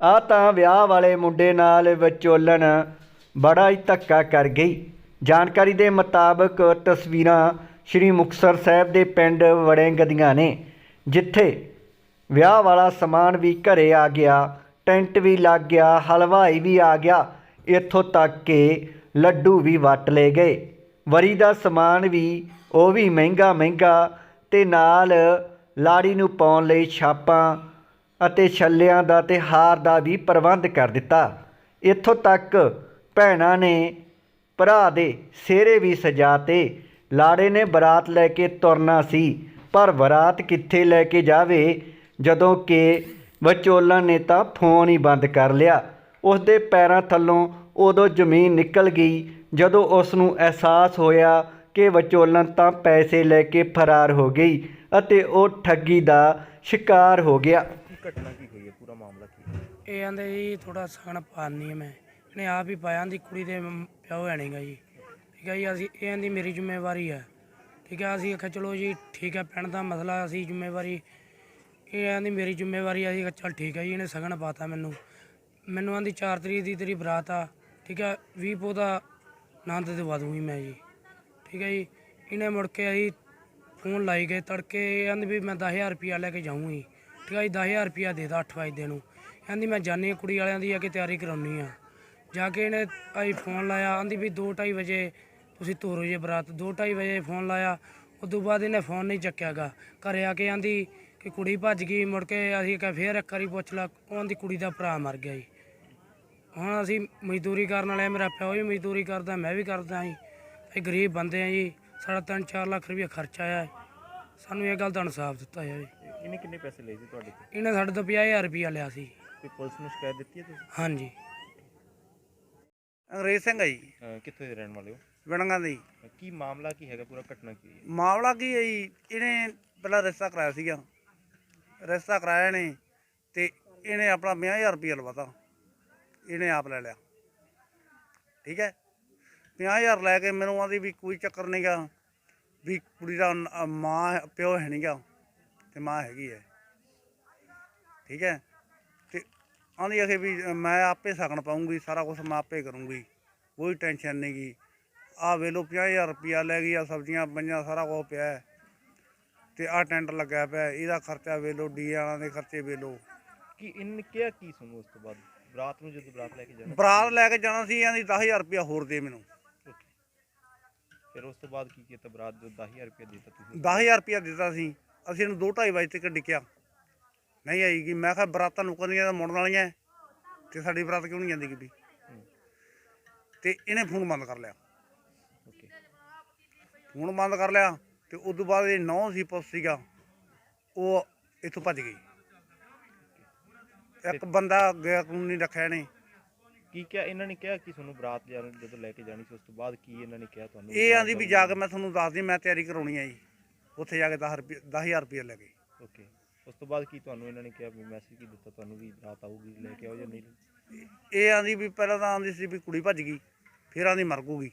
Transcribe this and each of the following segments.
ਆ ਤਾਂ ਵਿਆਹ ਵਾਲੇ ਮੁੰਡੇ ਨਾਲ ਵਿਚੋਲਣ ਬੜਾ ਹੀ ਧੱਕਾ ਕਰ ਗਈ। ਜਾਣਕਾਰੀ ਦੇ ਮੁਤਾਬਕ ਤਸਵੀਰਾਂ ਸ਼੍ਰੀ ਮੁਕਤਸਰ ਸਾਹਿਬ ਦੇ ਪਿੰਡ ਵੜਿੰਗ ਦੀਆਂ ਨੇ, ਜਿੱਥੇ ਵਿਆਹ ਵਾਲਾ ਸਮਾਨ ਵੀ ਘਰੇ ਆ ਗਿਆ, ਟੈਂਟ ਵੀ ਲੱਗ ਗਿਆ, ਹਲਵਾਈ ਵੀ ਆ ਗਿਆ। ਇੱਥੋਂ ਤੱਕ ਕਿ ਲੱਡੂ ਵੀ ਵਟ ਲਏ ਗਏ। ਵਰੀ ਦਾ ਸਮਾਨ ਵੀ ਉਹ ਵੀ ਮਹਿੰਗਾ ਮਹਿੰਗਾ ਤੇ ਨਾਲ ਲਾੜੀ ਨੂੰ ਪਾਉਣ ਲਈ ਛਾਪਾਂ ਅਤੇ ਛੱਲਿਆਂ ਦਾ ਤੇ ਹਾਰ ਦਾ ਵੀ ਪ੍ਰਬੰਧ ਕਰ ਦਿੱਤਾ। ਇੱਥੋਂ ਤੱਕ ਭੈਣਾਂ ਨੇ ਭਰਾ ਦੇ ਸਿਹਰੇ ਵੀ ਸਜਾਤੇ ਲਾੜੇ ਨੇ ਬਰਾਤ ਲੈ ਕੇ ਤੁਰਨਾ ਸੀ। ਪਰ ਬਰਾਤ ਕਿੱਥੇ ਲੈ ਕੇ ਜਾਵੇ? ਜਦੋਂ ਕਿ ਵਿਚੋਲਣ ਨੇ ਤਾਂ ਫੋਨ ਹੀ ਬੰਦ ਕਰ ਲਿਆ। ਉਸ ਦੇ ਪੈਰਾਂ ਥੱਲੋਂ ਉਦੋਂ ਜ਼ਮੀਨ ਨਿਕਲ ਗਈ। ਜਦੋਂ ਉਸ ਨੂੰ ਅਹਿਸਾਸ ਹੋਇਆ ਕਿ ਵਿਚੋਲਨ ਤਾਂ ਪੈਸੇ ਲੈ ਕੇ ਫਰਾਰ ਹੋ ਗਈ ਅਤੇ ਉਹ ਠੱਗੀ ਦਾ ਸ਼ਿਕਾਰ ਹੋ ਗਿਆ। ਘਟਨਾ ਕੀ ਹੋਈ ਹੈ? ਪੂਰਾ ਮਾਮਲਾ ਕੀ ਹੈ? ਇਹ ਕਹਿੰਦੇ ਜੀ ਥੋੜਾ ਸਗਨ ਪਾਣੀ ਹੈ ਮੈਂ। ਇਹਨੇ ਆਪ ਹੀ ਪਾਇਆ ਦੀ ਕੁੜੀ ਦੇ ਮ- ਪਿਓ ਹੈ ਨਹੀਂਗਾ ਜੀ। ਠੀਕ ਹੈ ਜੀ, ਅਸੀਂ, ਇਹ ਕਹਿੰਦੀ ਮੇਰੀ ਜ਼ਿੰਮੇਵਾਰੀ ਹੈ। ਠੀਕ ਹੈ, ਅਸੀਂ ਆਖਿਆ ਚਲੋ ਜੀ, ਠੀਕ ਹੈ, ਪਿੰਡ ਦਾ ਮਸਲਾ ਅਸੀਂ ਜ਼ਿੰਮੇਵਾਰੀ, ਇਹ ਕਹਿੰਦੀ ਮੇਰੀ ਜ਼ਿੰਮੇਵਾਰੀ ਆ ਅਸੀਂ ਆਖਿਆ ਚੱਲ ਠੀਕ ਹੈ ਜੀ, ਇਹਨੇ ਸਗਨ ਪਾਤਾ ਮੈਨੂੰ। ਮੈਨੂੰ ਕਹਿੰਦੀ 4 ਤਰੀਕ ਦੀ ਤੇਰੀ ਬਰਾਤ ਆ। ਠੀਕ ਹੈ 20 ਪੋ ਦਾ ਆਨੰਦ ਦਿਵਾ ਦੂੰਗੀ ਮੈਂ ਜੀ। ਠੀਕ ਹੈ ਜੀ, ਇਹਨੇ ਮੁੜ ਕੇ ਅਸੀਂ ਫੋਨ ਲਾਈ ਗਏ, ਤੜਕੇ ਇਹ ਕਹਿੰਦੀ ਵੀ ਮੈਂ 10000 ਰੁਪਿਆ ਲੈ ਕੇ ਜਾਊਂਗੀ। ਠੀਕ ਆ ਜੀ 10000 ਰੁਪਿਆ ਦੇ ਦਾ 8 ਵਜੇ ਨੂੰ। ਕਹਿੰਦੀ ਮੈਂ ਜਾਣੀ ਆ ਕੁੜੀ ਵਾਲਿਆਂ ਦੀ ਆ ਕਿ ਤਿਆਰੀ ਕਰਾਉਣੀ ਆ। ਜਾ ਕੇ ਇਹਨੇ ਆਈ ਫੋਨ ਲਾਇਆ ਆਂਦੀ ਵੀ 2:30 ਵਜੇ ਤੁਸੀਂ ਤੋਰੋ ਜੇ ਬਰਾਤ। 2:30 ਵਜੇ ਫੋਨ ਲਾਇਆ ਉਦੋਂ ਬਾਅਦ ਇਹਨੇ ਫੋਨ ਨਹੀਂ ਚੱਕਿਆਗਾ। ਘਰੇ ਆ ਕੇ ਆਂਦੀ ਕਿ ਕੁੜੀ ਭੱਜ ਗਈ ਮੁੜ ਕੇ ਅਸੀਂ ਕਿਹਾ ਫੇਰ ਇੱਕ ਵਾਰੀ ਪੁੱਛ ਲਾ ਉਹਦੀ ਕੁੜੀ ਦਾ ਭਰਾ ਮਰ ਗਿਆ ਜੀ। ਹੁਣ ਅਸੀਂ ਮਜ਼ਦੂਰੀ ਕਰਨ ਵਾਲੇ ਆ, ਮੇਰਾ ਪਿਓ ਵੀ ਮਜ਼ਦੂਰੀ ਕਰਦਾ ਮੈਂ ਵੀ ਕਰਦਾ ਜੀ। ਅਸੀਂ ਗਰੀਬ ਬੰਦੇ ਆ ਜੀ ਸਾਡਾ 3-4 ਲੱਖ ਰੁਪਏ ਖਰਚਾ ਆਇਆ। ਸਾਨੂੰ ਇਹ ਗੱਲ ਦਾ ਇਨਸਾਫ ਦਿੱਤਾ ਜਾਵੇ। ਤੇ ਇਹਨੇ ਕਿੰਨੇ ਪੈਸੇ ਲਏ ਸੀ ਤੁਹਾਡੇ ਤੋਂ? ਇਹਨੇ ਸਾਡੇ ਤੋਂ 50000 ਰੁਪਇਆ ਲਿਆ ਸੀ। ਤੇ ਪੁਲਿਸ ਨੂੰ ਸ਼ਿਕਾਇਤ ਦਿੱਤੀ ਹੈ ਤੁਸੀਂ? ਹਾਂਜੀ। ਅੰਗਰੇਜ਼ ਸਿੰਘ ਹੈ ਜੀ। ਅਹ ਕਿੱਥੋਂ ਦੇ ਰਹਿਣ ਵਾਲੇ ਹੋ? ਵਿਣਗਾ ਦੇ ਜੀ। ਅਹ ਕੀ ਮਾਮਲਾ ਕੀ ਹੈਗਾ? ਪੂਰਾ ਘਟਨਾ ਕੀ ਹੈ? ਮਾਮਲਾ ਕੀ ਹੈ ਜੀ? ਇਹਨੇ ਪਹਿਲਾਂ ਰਿਸ਼ਤਾ ਕਰਾਇਆ ਸੀਗਾ। ਰਿਸ਼ਤਾ ਕਰਾਇਆ ਨੇ ਤੇ ਇਹਨੇ ਆਪਣਾ 50000 ਰੁਪਏ ਲਵਾਤਾ। ਇਹਨੇ ਆਪ ਲੈ ਲਿਆ। ਠੀਕ ਹੈ? 50000 ਲੈ ਕੇ ਮੈਨੂੰ ਆਂਦੀ ਵੀ ਕੋਈ ਚੱਕਰ ਨਹੀਂਗਾ ਵੀ ਕੁੜੀ ਦਾ ਨ- ਮਾਂ ਪਿਓ ਹੈ ਨਹੀਂਗਾ ਤੇ ਮਾਂ ਹੈਗੀ ਹੈ। ਠੀਕ ਹੈ? ਤੇ ਆਂਦੀ ਆਖੇ ਵੀ ਮੈਂ ਆਪੇ ਸਗਨ ਪਾਉਂਗੀ ਸਾਰਾ ਕੁਝ ਮੈਂ ਆਪੇ ਕਰੂੰਗੀ ਕੋਈ ਟੈਨਸ਼ਨ ਨਹੀਂਗੀ ਆ ਵੇਲੋ 50000 ਰੁਪਿਆ ਲੈ ਗਈ ਆ ਸਬਜ਼ੀਆਂ ਪੰਜਾਂ ਸਾਰਾ ਕੁਝ ਪਿਆ। ਤੇ ਆ ਟੈਂਟ ਲੱਗਿਆ ਪਿਆ ਇਹਦਾ ਖਰਚਾ ਵੇਲੋ ਡੀ ਵਾਲਾਂ ਦੇ ਖਰਚੇ ਵੇਲੋ ਕੀ ਇਹਨੇ ਕਿਹਾ ਕੀ ਤੁਹਾਨੂੰ ਉਸ ਤੋਂ ਬਾਅਦ? ਬਰਾਤ ਨੂੰ ਜਦੋਂ ਬਰਾਤ ਲੈ ਕੇ ਜਾਣਾ? ਬਰਾਤ ਲੈ ਕੇ ਜਾਣਾ ਸੀ ਆਂਦੀ 10000 ਰੁਪਿਆ ਹੋਰ ਦੇ ਮੈਨੂੰ. ਫਿਰ ਉਸ ਤੋਂ ਬਾਅਦ ਕੀ ਕੀਤਾ? ਬਰਾਤ ਜੋ 10000 ਰੁਪਏ ਦਿੱਤਾ ਤੁਸੀਂ? 10000 ਰੁਪਿਆ ਦਿੱਤਾ ਸੀ। ਅਸੀਂ ਇਹਨੂੰ 2:30 ਵਜੇ ਤੱਕ ਡਿੱਕਿਆ। ਨਹੀਂ ਆਈਗੀ ਮੈਂ ਕਿਹਾ ਬਰਾਤਾਂ ਨੁਕਰਨੀਆਂ ਤਾਂ ਮੁੜਨ ਵਾਲੀਆਂ ਤੇ ਸਾਡੀ ਬਰਾਤ ਕਿਉਂ ਨਹੀਂ ਜਾਂਦੀ ਕਿਤੇ? ਤੇ ਇਹਨੇ ਫੋਨ ਬੰਦ ਕਰ ਲਿਆ। ਓਕੇ। ਫੋਨ ਬੰਦ ਕਰ ਲਿਆ ਤੇ ਉਸ ਤੋਂ ਬਾਅਦ ਇਹ ਨੌ ਸੀ ਪੁੱਤ ਸੀਗਾ ਉਹ ਇੱਥੋਂ ਭੱਜ ਗਈ। ਇੱਕ ਬੰਦਾ ਗਿਆ ਕਾਨੂੰਨੀ ਰੱਖਿਆ ਨੇ ਕੀ ਕਿਹਾ? ਇਹਨਾਂ ਨੇ ਕਿਹਾ ਕਿ ਤੁਹਾਨੂੰ ਬਰਾਤ ਜਾਣ ਜਦੋਂ ਲੈ ਕੇ ਜਾਣੀ ਸੀ ਉਸ ਤੋਂ ਬਾਅਦ ਕੀ ਇਹਨਾਂ ਨੇ ਕਿਹਾ ਤੁਹਾਨੂੰ? ਇਹ ਆਂਦੀ ਵੀ ਜਾ ਕੇ ਮੈਂ ਤੁਹਾਨੂੰ ਦੱਸਦੀ ਮੈਂ ਤਿਆਰੀ ਕਰਾਉਣੀ ਹੈ ਜੀ। ਉੱਥੇ ਜਾ ਕੇ 10 ਰੁਪਏ 10000 ਰੁਪਏ ਓਕੇ। ਉਸ ਤੋਂ ਬਾਅਦ ਕੀ ਤੁਹਾਨੂੰ ਇਹਨਾਂ ਨੇ ਕਿਹਾ ਵੀ ਮੈਸੇਜ ਕੀ ਦਿੱਤਾ ਤੁਹਾਨੂੰ ਵੀ ਬਰਾਤ ਆਊਗੀ ਲੈ ਕੇ ਆਓ ਜਾਂ ਨਹੀਂ? ਇਹ ਆਂਦੀ ਵੀ ਪਹਿਲਾਂ ਤਾਂ ਆਂਦੀ ਸੀ ਵੀ ਕੁੜੀ ਭੱਜ ਗਈ ਫਿਰ ਆਂਦੀ ਮਰ ਗੂਗੀ।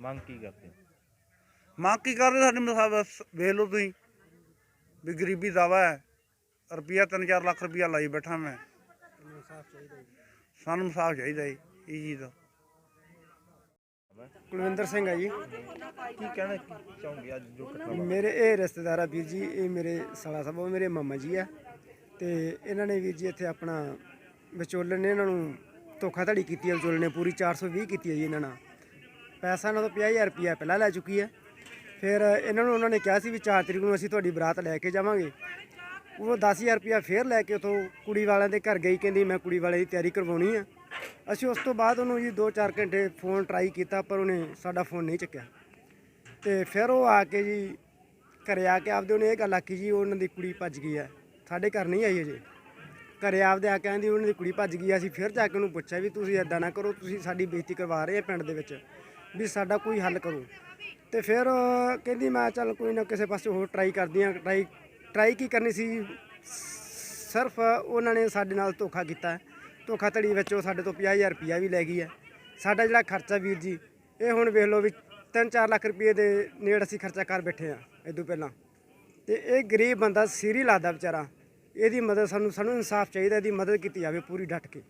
ਮੰਗ ਕੀ ਕਰਦੇ ਮੰਗ ਕੀ ਕਰਦੇ ਸਾਡੇ ਮਸਾਬ ਵੇਖ ਲਓ ਤੁਸੀਂ ਵੀ ਗਰੀਬੀ ਦਾਵਾ ਹੈ ਰੁਪਿਆ 3-4 ਲੱਖ ਰੁਪਿਆ ਲਾਈ ਬੈਠਾ ਮੈਂ। ਸਾਨੂੰ ਇਨਸਾਫ ਚਾਹੀਦਾ ਜੀ ਇਹ ਚੀਜ਼ ਦਾ। ਕੁਲਵਿੰਦਰ ਸਿੰਘ ਹੈ ਜੀ। ਕੀ ਕਹਿਣਾ ਚਾਹੋਗੇ ਅੱਜ ਜੋ ਘਟਨਾ ਵਾਪਰੀ? ਮੇਰੇ ਇਹ ਰਿਸ਼ਤੇਦਾਰ ਆ ਵੀਰ ਜੀ ਇਹ ਮੇਰੇ ਸਾਲਾ ਸਾਹਿਬ ਉਹ ਮੇਰੇ ਮਾਮਾ ਜੀ ਆ। ਤੇ ਇਹਨਾਂ ਨੇ ਵੀਰ ਜੀ ਇੱਥੇ ਆਪਣਾ ਵਿਚੋਲਨ ਨੇ ਇਹਨਾਂ ਨੂੰ ਧੋਖਾਧੜੀ ਕੀਤੀ ਹੈ ਵਿਚੋਲਨ ਨੇ ਪੂਰੀ 420 ਕੀਤੀ ਹੈ ਜੀ ਇਹਨਾਂ ਨਾਲ। ਪੈਸਾ ਇਹਨਾਂ ਤੋਂ 50000 ਰੁਪਇਆ ਪਹਿਲਾਂ ਲੈ ਚੁੱਕੀ ਹੈ ਫਿਰ ਇਹਨਾਂ ਨੂੰ ਉਹਨਾਂ ਨੇ ਕਿਹਾ ਸੀ ਵੀ 4 ਤਰੀਕ ਨੂੰ ਅਸੀਂ ਤੁਹਾਡੀ ਬਰਾਤ ਲੈ ਕੇ ਜਾਵਾਂਗੇ। ਉਹ 10000 ਰੁਪਇਆ ਫੇਰ ਲੈ ਕੇ ਉਥੋਂ ਕੁੜੀ ਵਾਲਿਆਂ ਦੇ ਘਰ ਗਈ ਕਹਿੰਦੀ ਮੈਂ ਕੁੜੀ ਵਾਲੇ ਦੀ ਤਿਆਰੀ ਕਰਵਾਉਣੀ ਆ। ਅਸੀਂ ਉਸ ਤੋਂ ਬਾਅਦ ਉਹਨੂੰ ਜੀ 2-4 ਘੰਟੇ ਫੋਨ ਟਰਾਈ ਕੀਤਾ, ਪਰ ਉਹਨੇ ਸਾਡਾ ਫੋਨ ਨਹੀਂ ਚੱਕਿਆ। ਤੇ ਫਿਰ ਉਹ ਆ ਕੇ ਜੀ ਘਰੇ ਆ ਕੇ ਆਪਦੇ ਉਹਨੇ ਇਹ ਗੱਲ ਆਖੀ ਜੀ, ਉਹਨਾਂ ਦੀ ਕੁੜੀ ਭੱਜ ਗਈ ਹੈ। ਸਾਡੇ ਘਰ ਨਹੀਂ ਆਈ ਅਜੇ। ਘਰੇ ਆਪਦੇ ਆ ਕੇ ਕਹਿੰਦੀ ਉਹਨਾਂ ਦੀ ਕੁੜੀ ਭੱਜ ਗਈ ਹੈ। ਅਸੀਂ ਫਿਰ ਜਾ ਕੇ ਉਹਨੂੰ ਪੁੱਛਿਆ ਵੀ ਤੁਸੀਂ ਐਦਾਂ ਨਾ ਕਰੋ, ਤੁਸੀਂ ਸਾਡੀ ਬੇਇੱਜ਼ਤੀ ਕਰਵਾ ਰਹੇ ਆ ਪਿੰਡ ਦੇ ਵਿੱਚ, ਵੀ ਸਾਡਾ ਕੋਈ ਹੱਲ ਕਰੋ। ਤੇ ਫਿਰ ਕਹਿੰਦੀ, ਮੈਂ ਚੱਲ ਕੋਈ ਨਾ, ਕਿਸੇ ਪਾਸੇ ਹੋਰ ਟਰਾਈ ਕਰਦੀ ਆ ਟਰਾਈ ਟਰਾਈ ਕੀ ਕਰਨੀ ਸੀ? ਸਿਰਫ ਉਹਨਾਂ ਨੇ ਸਾਡੇ ਨਾਲ ਧੋਖਾ ਕੀਤਾ। ਧੋਖਾਧੜੀ ਵਿੱਚ ਉਹ ਸਾਡੇ ਤੋਂ 50000 ਰੁਪਇਆ ਵੀ ਲੈ ਗਈ ਹੈ। ਸਾਡਾ ਜਿਹੜਾ ਖਰਚਾ ਵੀਰ ਜੀ, ਇਹ ਹੁਣ ਵੇਖ ਲਓ ਵੀ 3-4 ਲੱਖ ਰੁਪਏ ਦੇ ਨੇੜ ਅਸੀਂ ਖਰਚਾ ਕਰ ਬੈਠੇ ਆ ਇਦੋਂ ਪਹਿਲਾਂ। ਤੇ ਇਹ ਗਰੀਬ ਬੰਦਾ ਸੀਰੀ ਲਾਦਾ ਵਿਚਾਰਾ, ਇਹਦੀ ਮਦਦ ਸਾਨੂੰ ਸਾਨੂੰ ਇਨਸਾਫ ਚਾਹੀਦਾ, ਇਹਦੀ ਮਦਦ ਕੀਤੀ ਜਾਵੇ ਪੂਰੀ ਡਟ ਕੇ।